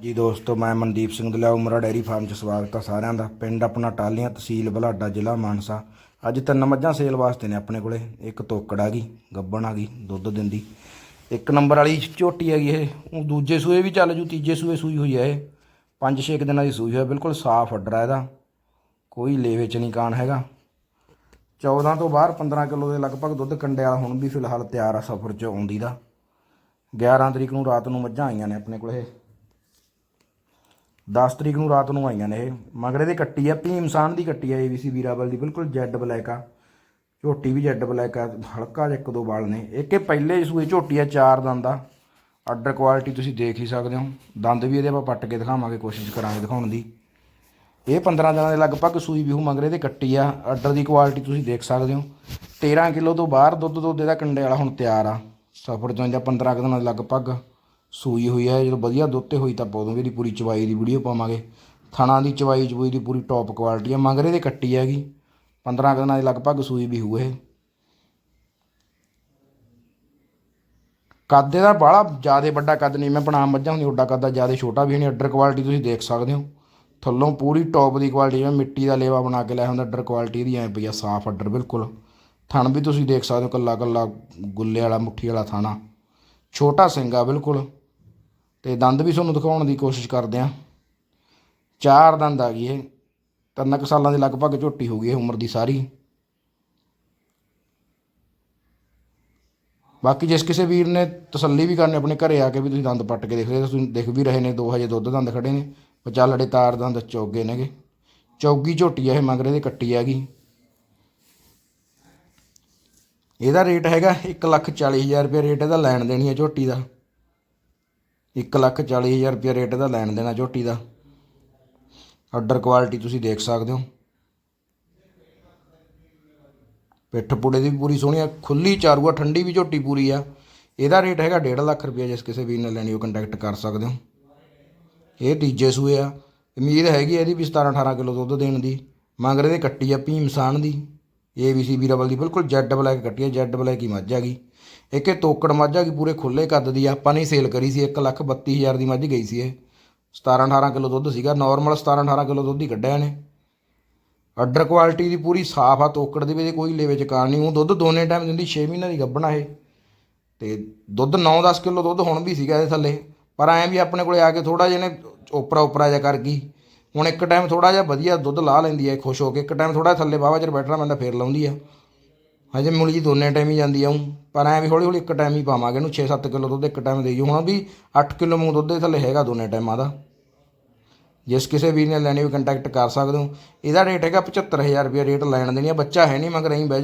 ਜੀ ਦੋਸਤੋ, ਮੈਂ ਮਨਦੀਪ ਸਿੰਘ ਦਲਿਆ ਉਮਰਾ ਡੈਰੀ ਫਾਰਮ 'ਚ ਸਵਾਗਤ ਹੈ ਸਾਰਿਆਂ ਦਾ। ਪਿੰਡ ਆਪਣਾ ਟਾਲੀਆਂ ਤਹਿਸੀਲ ਬਲਾਡਾ, ਜ਼ਿਲ੍ਹਾ ਮਾਨਸਾ। ਅੱਜ ਤਿੰਨ ਮੱਝਾਂ ਸੇਲ ਵਾਸਤੇ ਨੇ ਆਪਣੇ ਕੋਲੇ। ਇੱਕ ਤੋਕੜ ਆ ਗਈ, ਗੱਬਣ ਆ ਗਈ, ਦੁੱਧ ਦਿੰਦੀ। ਇੱਕ ਨੰਬਰ ਵਾਲੀ ਝੋਟੀ ਹੈਗੀ ਇਹ। ਉਹ ਦੂਜੇ ਸੂਏ ਵੀ ਚੱਲ ਜੂ, ਤੀਜੇ ਸੂਏ ਸੂਈ ਹੋਈ ਹੈ ਇਹ। ਪੰਜ ਛੇ ਕੁ ਦਿਨਾਂ ਦੀ ਸੂਈ ਹੋਈ ਬਿਲਕੁਲ ਸਾਫ਼ ਅੱਡਰਾ ਇਹਦਾ। ਕੋਈ ਲੇਵੇ ਚ ਨਹੀਂ ਕਾਣ ਹੈਗਾ। 14 ਤੋਂ ਬਾਹਰ 15 ਕਿਲੋ ਦੇ ਲਗਭਗ ਦੁੱਧ ਕੰਡੇ ਵਾਲਾ ਹੁਣ ਵੀ ਫਿਲਹਾਲ ਤਿਆਰ ਆ ਸਫ਼ਰ 'ਚ ਆਉਂਦੀ ਦਾ। 11 ਤਰੀਕ ਨੂੰ ਰਾਤ ਨੂੰ ਮੱਝਾਂ ਆਈਆਂ ਨੇ ਆਪਣੇ ਕੋਲ। ਇਹ 10 ਤਰੀਕ ਨੂੰ ਰਾਤ ਨੂੰ ਆਈਆਂ ਨੇ ਇਹ। ਮਗਰੇ ਦੀ ਕੱਟੀ ਆ ਭੀਮਸਾਨ ਦੀ ਕੱਟੀ ਆ ਏਬੀਸੀ ਵੀਰਾਵਲ ਦੀ, ਬਿਲਕੁਲ ਜੈਡ ਬਲੈਕ ਆ। ਝੋਟੀ ਵੀ ਜੈਡ ਬਲੈਕ ਆ, ਹਲਕਾ ਜਿਹਾ ਇੱਕ ਦੋ ਵਾਲ ਨੇ। ਇੱਕ ਇਹ ਪਹਿਲੇ ਸੂਏ ਝੋਟੀ ਆ, ਚਾਰ ਦੰਦ ਆ। ਆਰਡਰ ਕੁਆਲਿਟੀ ਤੁਸੀਂ ਦੇਖ ਹੀ ਸਕਦੇ ਹੋ। ਦੰਦ ਵੀ ਇਹਦੇ ਆਪਾਂ ਪੱਟ ਕੇ ਦਿਖਾਵਾਂਗੇ, ਕੋਸ਼ਿਸ਼ ਕਰਾਂਗੇ ਦਿਖਾਉਣ ਦੀ। ਇਹ 15 ਦਿਨਾਂ ਦੇ ਲਗਭਗ ਸੂਈ ਵੀ ਹੂ ਮਗਰੇ ਦੇ ਕੱਟੀ ਆ। ਆਰਡਰ ਦੀ ਕੁਆਲਿਟੀ ਤੁਸੀਂ ਦੇਖ ਸਕਦੇ ਹੋ। 13 ਕਿਲੋ ਤੋਂ ਬਾਹਰ ਦੁੱਧ ਦੁੱਧ ਇਹਦਾ ਕੰਡੇ ਵਾਲਾ ਹੁਣ ਤਿਆਰ ਆ। ਸਫਰ ਤੋਂ ਜਾਂ 15 ਕੁ ਦਿਨਾਂ ਦੇ ਲਗਭਗ। ਸੂਈ ਹੋਈ ਹੈ ਜਦੋਂ ਵਧੀਆ ਦੁੱਧ ਹੋਈ ਤਾਂ ਆਪਾਂ ਉਦੋਂ ਇਹਦੀ ਪੂਰੀ ਚਵਾਈ ਦੀ ਵੀਡੀਓ ਪਾਵਾਂਗੇ। ਥਣਾ ਦੀ ਚਵਾਈ ਚਬੂਈ ਦੀ ਪੂਰੀ ਟੌਪ ਕੁਆਲਿਟੀ ਆ, ਮੰਗਰੇ ਦੇ ਕੱਟੀ ਹੈਗੀ। 15 ਕੁ ਦਿਨਾਂ ਦੇ ਲਗਭਗ ਸੂਈ ਵੀ ਹੋਊ ਇਹ। ਕੱਦ ਇਹਦਾ ਬਾਹਲਾ ਜ਼ਿਆਦਾ ਵੱਡਾ ਕੱਦ ਨਹੀਂ, ਮੈਂ ਬਣਾ ਮੱਝਾਂ ਹੁੰਦੀ ਓਡਾ ਕੱਦ ਆ, ਜ਼ਿਆਦਾ ਛੋਟਾ ਵੀ ਨਹੀਂ ਅੱਡਰ ਕੁਆਲਿਟੀ ਤੁਸੀਂ ਦੇਖ ਸਕਦੇ ਹੋ। ਥੱਲੋਂ ਪੂਰੀ ਟੌਪ ਦੀ ਕੁਆਲਿਟੀ ਜਿਵੇਂ ਮਿੱਟੀ ਦਾ ਲੇਵਾ ਬਣਾ ਕੇ ਲਿਆ ਹੁੰਦਾ ਅੱਡਰ ਕੁਆਲਿਟੀ ਇਹਦੀ ਐ ਪਈ ਆ, ਸਾਫ਼ ਅੱਡਰ ਬਿਲਕੁਲ। ਥਣ ਵੀ ਤੁਸੀਂ ਦੇਖ ਸਕਦੇ ਹੋ ਕੱਲਾ ਕੱਲਾ ਗੁੱਲੇ ਵਾਲਾ, ਮੁੱਠੀ ਵਾਲਾ ਥਾਣਾ। ਛੋਟਾ ਸਿੰਗਾ ਬਿਲਕੁਲ। ਤੇ ਦੰਦ ਵੀ ਤੁਹਾਨੂੰ ਦਿਖਾਉਣ ਦੀ ਕੋਸ਼ਿਸ਼ ਕਰਦੇ ਆ ਚਾਰ ਦੰਦ ਆ ਗਈ ਇਹ। ਤਿੰਨ ਕੁ ਸਾਲਾਂ ਦੇ ਲਗਭਗ ਝੋਟੀ ਹੋ ਗਈ ਇਹ ਉਮਰ ਦੀ ਸਾਰੀ। ਬਾਕੀ ਜਿਸ ਕਿਸੇ ਵੀਰ ਨੇ ਤਸੱਲੀ ਵੀ ਕਰਨੀ, ਆਪਣੇ ਘਰੇ ਆ ਕੇ ਵੀ ਤੁਸੀਂ ਦੰਦ ਪੱਟ ਕੇ ਦੇਖ ਰਹੇ ਤੁਸੀਂ ਦੇਖ ਵੀ ਰਹੇ ਨੇ, ਦੋ ਹਜੇ ਦੁੱਧ ਦੰਦ ਖੜੇ ਨੇ। ਵਿਚਾਲੜੇ ਤਾਰ ਦੰਦ ਚੌਗੇ ਨੇਗੇ। ਚੌਗੀ ਝੋਟੀ ਆ ਇਹ, ਮਗਰੇ ਦੇ ਕੱਟੀ ਹੈਗੀ ਇਹਦਾ ਰੇਟ ਹੈਗਾ 140000 ਰੁਪਏ ਰੇਟ ਇਹਦਾ ਲੈਣ ਦੇਣੀ ਹੈ ਝੋਟੀ ਦਾ। 140000 ਰੁਪਏ ਰੇਟ ਇਹਦਾ ਲੈਣ ਦੇਣਾ ਝੋਟੀ ਦਾ। ਆਰਡਰ ਕੁਆਲਿਟੀ ਤੁਸੀਂ ਦੇਖ ਸਕਦੇ ਹੋ। ਪਿੱਠ ਪੁੜੇ ਦੀ ਵੀ ਪੂਰੀ ਸੋਹਣੀ ਆ, ਖੁੱਲੀ ਚਾਰੂ ਆ, ਠੰਡੀ ਵੀ ਝੋਟੀ ਪੂਰੀ ਆ। ਇਹਦਾ ਰੇਟ ਹੈਗਾ 1.5 ਲੱਖ ਰੁਪਏ ਜਿਸ ਕਿਸੇ ਵੀਰ ਨੇ ਲੈਣੀ, ਉਹ ਕੰਟੈਕਟ ਕਰ ਸਕਦੇ ਹੋ। ਇਹ ਤੀਜੇ ਸੂਏ ਆ। ਉਮੀਦ ਹੈਗੀ ਇਹਦੀ ਵੀ 17 18 ਕਿਲੋ ਦੁੱਧ ਦੇਣ ਦੀ। ਮਗਰ ਇਹਦੇ ਕੱਟੀ ਆ ਭੀਮਸਾਨ ਦੀ। ਏਬੀਸੀ ਡਬਲ ਦੀ, ਬਿਲਕੁਲ ਜੈਡ ਬਲੈਕ ਕੱਟੀ ਆ ਜੈਡ ਬਲੈਕ ਹੀ ਮੱਝ ਆ ਗਈ। ਇੱਕ ਇਹ ਤੋਕੜ ਮੱਝ ਕਿ ਪੂਰੇ ਖੁੱਲੇ ਕੱਦ ਦੀ ਆ। ਆਪਾਂ ਨੇ ਸੇਲ ਕਰੀ ਸੀ 132000 ਦੀ ਮੱਝ ਗਈ ਸੀ ਇਹ। 17 18 ਕਿਲੋ ਦੁੱਧ ਸੀਗਾ ਨਾਰਮਲ 17 18 ਕਿਲੋ ਦੁੱਧ ਹੀ ਕੱਢਿਆ ਨੇ ਆਰਡਰ ਕੁਆਲਿਟੀ ਦੀ ਪੂਰੀ ਸਾਫ਼ ਆ, ਤੋਕੜ ਦੇ ਵਿੱਚ ਕੋਈ ਲੇਵੇ ਚ ਕਾਰ ਨਹੀਂ। ਉਹ ਦੁੱਧ ਦੋਨੇ ਟਾਈਮ ਦਿੰਦੀ 6 ਮਹੀਨਿਆਂ ਦੀ ਗੱਭਣਾ ਇਹ। ਤੇ ਦੁੱਧ 9-10 ਕਿਲੋ ਦੁੱਧ ਹੁਣ ਵੀ ਸੀਗਾ ਇਹਦੇ ਥੱਲੇ। ਪਰ ਐਂ ਵੀ ਆਪਣੇ ਕੋਲੇ ਆ ਕੇ ਥੋੜਾ ਜਿਹਾ ਨੇ ਓਪਰਾ ਓਪਰਾ ਜਿਹਾ ਕਰ ਗਈ। ਹੁਣ ਇੱਕ ਟਾਈਮ ਥੋੜਾ ਜਿਹਾ ਵਧੀਆ ਦੁੱਧ ਲਾ ਲੈਂਦੀ ਹੈ ਖੁਸ਼ ਹੋ ਕੇ। ਇੱਕ ਟਾਈਮ ਥੋੜਾ ਥੱਲੇ ਬਾਵਾ ਚਿਰ ਬੈਠਣਾ ਪੈਂਦਾ ਫੇਰ ਲਾਉਂਦੀ ਆ। ਹਜੇ ਮੁੱਲ ਦੋਨੇ ਟਾਈਮ ਹੀ ਜਾਂਦੀ ਆ ਊਂ ਪਰ ਐਂ ਵੀ ਹੌਲੀ ਹੌਲੀ ਇੱਕ ਟਾਈਮ ਹੀ ਪਾਵਾਂਗੇ ਇਹਨੂੰ 6-7 ਕਿਲੋ ਦੁੱਧ ਇੱਕ ਟਾਈਮ ਦੇਈਓ ਹੁਣ ਵੀ 8 ਕਿਲੋ ਮੂੰਹ ਦੁੱਧ ਦੇ ਥੱਲੇ ਹੈਗਾ ਦੋਨੇ ਟਾਈਮਾਂ ਦਾ। ਜਿਸ ਕਿਸੇ ਵੀਰ ਨੇ ਲੈਣੀ ਵੀ ਕੰਟੈਕਟ ਕਰ ਸਕਦੇ ਹੋ। ਇਹਦਾ ਰੇਟ ਹੈਗਾ 75000 ਰੁਪਏ ਰੇਟ ਲੈਣ ਦੇਣੀ ਆ। ਬੱਚਾ ਹੈ ਨਹੀਂ, ਮਗਰ ਐਂ ਬਹਿ ਜਾਓ।